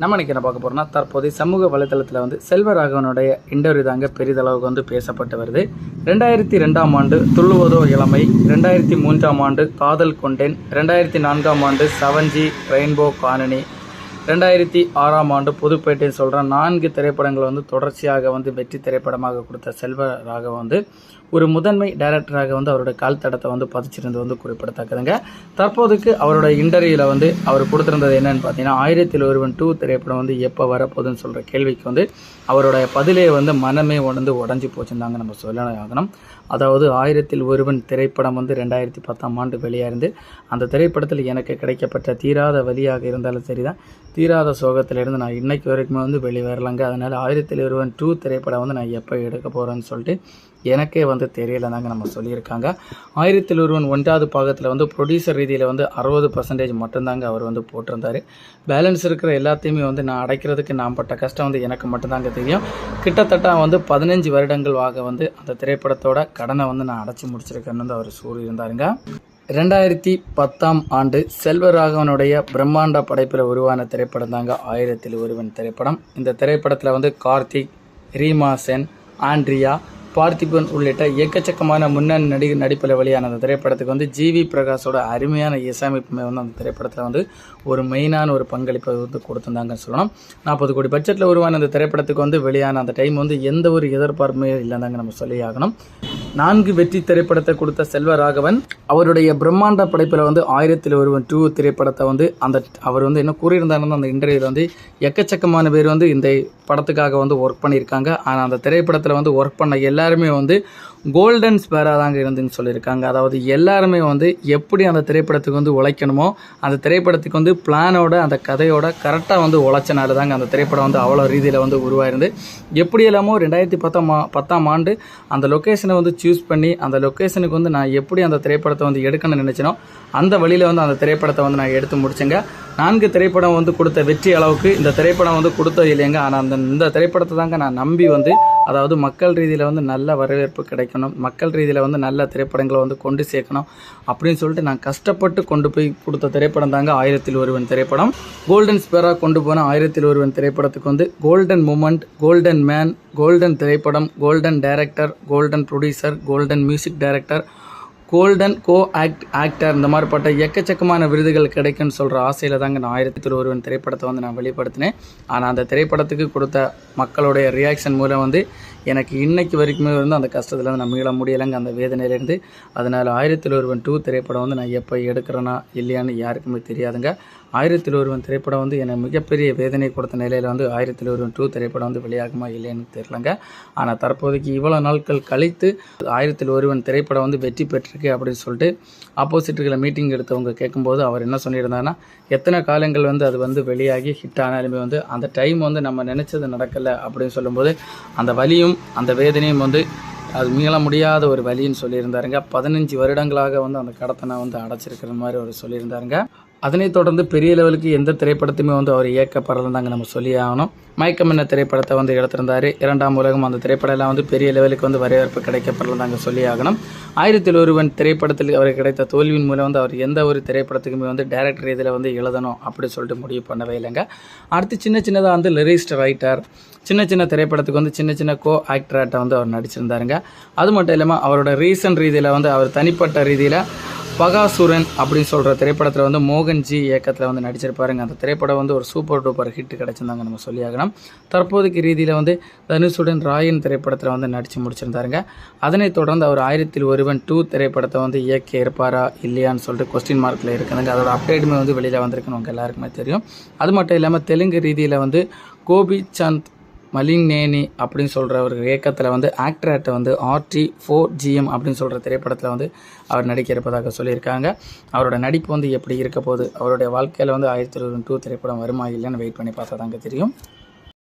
நம்ம இன்னைக்கு என்ன பார்க்க போகிறோம்னா தற்போது சமூக வலைதளத்தில் வந்து செல்வராகவனுடைய இன்டர்வியூ தாங்க பெரிதளவுக்கு வந்து பேசப்பட்டு வருது. ரெண்டாயிரத்தி ரெண்டாம் ஆண்டு துள்ளுவதோ இளமை ரெண்டாயிரத்தி மூன்றாம் ஆண்டு காதல் கொண்டேன் ரெண்டாயிரத்தி நான்காம் ஆண்டு செவன்ஜி ரெயின்போ காணனி ரெண்டாயிரத்தி ஆறாம் ஆண்டு புதுப்பேட்டைன்னு சொல்கிற நான்கு திரைப்படங்கள் வந்து தொடர்ச்சியாக வந்து வெற்றி திரைப்படமாக கொடுத்த செல்வராக வந்து ஒரு முதன்மை டைரக்டராக வந்து அவரோட கால் தடத்தை வந்து பதிச்சிருந்தது வந்து குறிப்பிடத்தக்கதுங்க. தற்போதைக்கு அவரோட இன்டர்வியூவில் வந்து அவர் கொடுத்துருந்தது என்னன்னு பார்த்தீங்கன்னா ஆயிரத்தில் ஒருவன் டூ திரைப்படம் வந்து எப்போ வரப்போகுதுன்னு சொல்கிற கேள்விக்கு வந்து அவரோட பதிலே வந்து மனமே உணர்ந்து உடஞ்சி போச்சுருந்தாங்க நம்ம சொல்லணும் ஆகணும் அதாவது ஆயிரத்தில் ஒருவன் திரைப்படம் வந்து ரெண்டாயிரத்தி பத்தாம் ஆண்டு வெளியாயிருந்து அந்த திரைப்படத்தில் எனக்கு கிடைக்கப்பட்ட தீராத வழியாக இருந்தாலும் சரிதான். தீராத சோகத்திலிருந்து நான் இன்னைக்கு வரைக்குமே வந்து வெளிவரலங்க. அதனால் ஆயிரத்தில் ஒருவன் டூ திரைப்படம் வந்து நான் எப்போ எடுக்க போகிறேன்னு சொல்லிட்டு எனக்கே வந்து தெரியலதாங்க நம்ம சொல்லியிருக்காங்க. ஆயிரத்தில் ஒருவன் ஒன்றாவது பாகத்தில் வந்து ப்ரொடியூசர் ரீதியில் வந்து அறுபது பர்சன்டேஜ் மட்டும்தாங்க அவர் வந்து போட்டிருந்தார். பேலன்ஸ் இருக்கிற எல்லாத்தையுமே வந்து நான் அடைக்கிறதுக்கு நான் பட்ட கஷ்டம் வந்து எனக்கு மட்டும்தாங்க தெரியும். கிட்டத்தட்ட வந்து பதினஞ்சு வருடங்கள் ஆக வந்து அந்த திரைப்படத்தோட கடனை வந்து நான் அடைச்சி முடிச்சிருக்கேன்னு வந்து அவர் கூறியிருந்தாருங்க ரெண்டாயிரத்தி பத்தாம் ஆண்டு செல்வராகவனுடைய பிரம்மாண்ட படைப்பில் உருவான திரைப்படம் தாங்க ஆயிரத்தில் ஒருவன் திரைப்படம். இந்த திரைப்படத்தில் வந்து கார்த்திக் ரீமா சென் ஆண்ட்ரியா பார்த்திபன் உள்ளிட்ட எக்கச்சக்கமான முன்னணி நடிகர் நடிப்பில் வெளியான அந்த திரைப்படத்துக்கு வந்து ஜிவி பிரகாஷோட அருமையான இசையமைப்புமே வந்து அந்த திரைப்படத்தில் வந்து ஒரு மெயினான ஒரு பங்களிப்பை வந்து கொடுத்துருந்தாங்கன்னு சொல்லணும். நாற்பது கோடி பட்ஜெட்டில் உருவான அந்த திரைப்படத்துக்கு வந்து வெளியான அந்த டைம் வந்து எந்த ஒரு எதிர்பார்ப்புமே இல்லைந்தாங்க நம்ம சொல்லி ஆகணும். நான்கு வெற்றி திரைப்படத்தை கொடுத்த செல்வராகவன் அவருடைய பிரம்மாண்ட படைப்பில் வந்து ஆயிரத்தில் ஒருவன் டூ திரைப்படத்தை வந்து அந்த அவர் வந்து என்ன கூறியிருந்தாருன்னு அந்த இன்டர்வியூவில் வந்து எக்கச்சக்கமான பேர் வந்து இந்த படத்துக்காக வந்து ஒர்க் பண்ணியிருக்காங்க. ஆனால் அந்த திரைப்படத்தில் வந்து ஒர்க் பண்ண எல்லாருமே வந்து கோல்டன் ஸ்பேராக தாங்க இருந்துன்னு சொல்லியிருக்காங்க. அதாவது எல்லாருமே வந்து எப்படி அந்த திரைப்படத்துக்கு வந்து உழைக்கணுமோ அந்த திரைப்படத்துக்கு வந்து பிளானோட அந்த கதையோட கரெக்டாக வந்து உழைச்சனால தாங்க அந்த திரைப்படம் வந்து அவ்வளோ ரீதியில் வந்து உருவாயிருந்து. எப்படி எல்லாமோ ரெண்டாயிரத்தி பத்தாம் பத்தாம் ஆண்டு அந்த லொக்கேஷனை வந்து சூஸ் பண்ணி அந்த லொக்கேஷனுக்கு வந்து நான் எப்படி அந்த திரைப்படத்தை வந்து எடுக்கணும்னு நினச்சினோ அந்த வழியில் வந்து அந்த திரைப்படத்தை வந்து நான் எடுத்து முடிச்சேங்க. நான்கு திரைப்படம் வந்து கொடுத்த வெற்றி அளவுக்கு இந்த திரைப்படம் வந்து கொடுத்தது இல்லைங்க. ஆனால் அந்த இந்த திரைப்படத்தை தாங்க நான் நம்பி வந்து அதாவது மக்கள் ரீதியில் வந்து நல்ல வரவேற்பு கிடைக்கணும். மக்கள் ரீதியில் வந்து நல்ல திரைப்படங்களை வந்து கொண்டு சேர்க்கணும். அப்படின்னு சொல்லிட்டு நான் கஷ்டப்பட்டு கொண்டு போய் கொடுத்த திரைப்படம் தாங்க ஆயிரத்தில் ஒருவன் திரைப்படம். கோல்டன் ஸ்பேராக கொண்டு போன ஆயிரத்தில் ஒருவன் திரைப்படத்துக்கு வந்து golden moment golden man golden திரைப்படம் golden director golden producer golden music director golden co act actor இந்த மாதிரிப்பட்ட எக்கச்சக்கமான விருதுகள் கிடைக்கும்னு சொல்கிற ஆசையில் தாங்க நான் ஆயிரத்தி ஒருவன் திரைப்படத்தை வந்து நான் வெளிப்படுத்தினேன். ஆனால் அந்த திரைப்படத்துக்கு கொடுத்த மக்களுடைய ரியாக்ஷன் மூலம் வந்து எனக்கு இன்னைக்கு வரைக்குமே வந்து அந்த கஷ்டத்தில் நான் மீள முடியலைங்க அந்த வேதனையிலேருந்து அதனால் ஆயிரத்தில் ஒருவன் டூ திரைப்படம் வந்து நான் எப்போ எடுக்கிறேன்னா இல்லையான்னு யாருக்குமே தெரியாதுங்க. ஆயிரத்தில் ஒருவன் திரைப்படம் வந்து எனக்கு மிகப்பெரிய வேதனை கொடுத்த நிலையில் வந்து ஆயிரத்தில் ஒருவன் டூ திரைப்படம் வந்து வெளியாகுமா இல்லையான்னு தெரிலங்க ஆனால் தற்போதைக்கு இவ்வளோ நாட்கள் கழித்து ஆயிரத்தில் ஒருவன் திரைப்படம் வந்து வெற்றி பெற்றிருக்கு அப்படின்னு சொல்லிட்டு ஆப்போசிட்டுகளை மீட்டிங் எடுத்தவங்க கேட்கும்போது அவர் என்ன சொல்லியிருந்தாருன்னா எத்தனை காலங்கள் வந்து அது வந்து வெளியாகி ஹிட் ஆனாலுமே வந்து அந்த டைம் வந்து நம்ம நினச்சது நடக்கலை அப்படின்னு சொல்லும்போது அந்த வலியும் அந்த வேதனையும் வந்து அது மீள முடியாத ஒரு வழின்னு சொல்லியிருந்தாருங்க. பதினஞ்சு வருடங்களாக வந்து அந்த கடத்தை நான் வந்து அடைச்சிருக்கிற மாதிரி அவர் சொல்லியிருந்தாருங்க. அதனைத் தொடர்ந்து பெரிய லெவலுக்கு எந்த திரைப்படத்தையுமே வந்து அவர் இயக்கப்படலாம் தாங்க நம்ம சொல்லி ஆகணும். மயக்கம் என்ன திரைப்படத்தை வந்து எடுத்திருந்தார்? இரண்டாம் உலகம் அந்த திரைப்படம் எல்லாம் வந்து பெரிய லெவலுக்கு வந்து வரவேற்பு கிடைக்கப்படலாம் தாங்க சொல்லி ஆகணும். ஆயிரத்தில் ஒருவன் திரைப்படத்தில் அவருக்கு கிடைத்த தோல்வியின் மூலம் வந்து அவர் எந்த ஒரு திரைப்படத்துக்குமே வந்து டேரக்டர் ரீதியில் வந்து எழுதணும் அப்படி சொல்லிட்டு முடிவு பண்ணவே இல்லைங்க. அடுத்து சின்ன சின்னதாக வந்து லிரிஸ்ட் ரைட்டர் சின்ன சின்ன திரைப்படத்துக்கு வந்து சின்ன சின்ன கோ ஆக்டராட்ட வந்து அவர் நடிச்சிருந்தாருங்க. அது மட்டும் இல்லாமல் அவரோட ரீசன்ட் ரீதியில் வந்து அவர் தனிப்பட்ட ரீதியில் பகாசுரன் அப்படின்னு சொல்கிற திரைப்படத்தில் வந்து மோகன்ஜி இயக்கத்தில் வந்து நடிச்சிருப்பாருங்க. அந்த திரைப்படம் வந்து ஒரு சூப்பர் டூப்பர் ஹிட் கிடச்சிருந்தாங்க நம்ம சொல்லியாகணும். தற்போதைக்கு ரீதியில் வந்து தனுஷுடன் ராயன் திரைப்படத்தில் வந்து நடித்து முடிச்சிருந்தாருங்க. அதனைத் தொடர்ந்து அவர் ஆயிரத்தில் ஒருவன் டூ திரைப்படத்தை வந்து இயக்கி இருப்பாரா இல்லையான்னு சொல்லிட்டு கொஸ்டின் மார்க்கில் இருக்குதுங்க. அதோட அப்டேட்டுமே வந்து வெளியில் வந்திருக்குன்னு உங்கள் எல்லாருக்குமே தெரியும். அது மட்டும் இல்லாமல் தெலுங்கு ரீதியில் வந்து கோபி சந்த் மலிங்னேனி அப்படின்னு சொல்கிற ஒரு இயக்கத்தில் வந்து ஆக்டராட்ட வந்து ஆர்டி ஃபோர் ஜிஎம் அப்படின்னு சொல்கிற திரைப்படத்தில் வந்து அவர் நடிக்க இருப்பதாக சொல்லியிருக்காங்க. அவரோட நடிப்பு வந்து எப்படி இருக்க போகுது? அவருடைய வாழ்க்கையில் வந்து ஆயிரத்தி தொள்ளாயிரத்தி டூ திரைப்படம் வருமா இல்லைன்னு வெயிட் பண்ணி பார்த்தா தாங்க தெரியும்.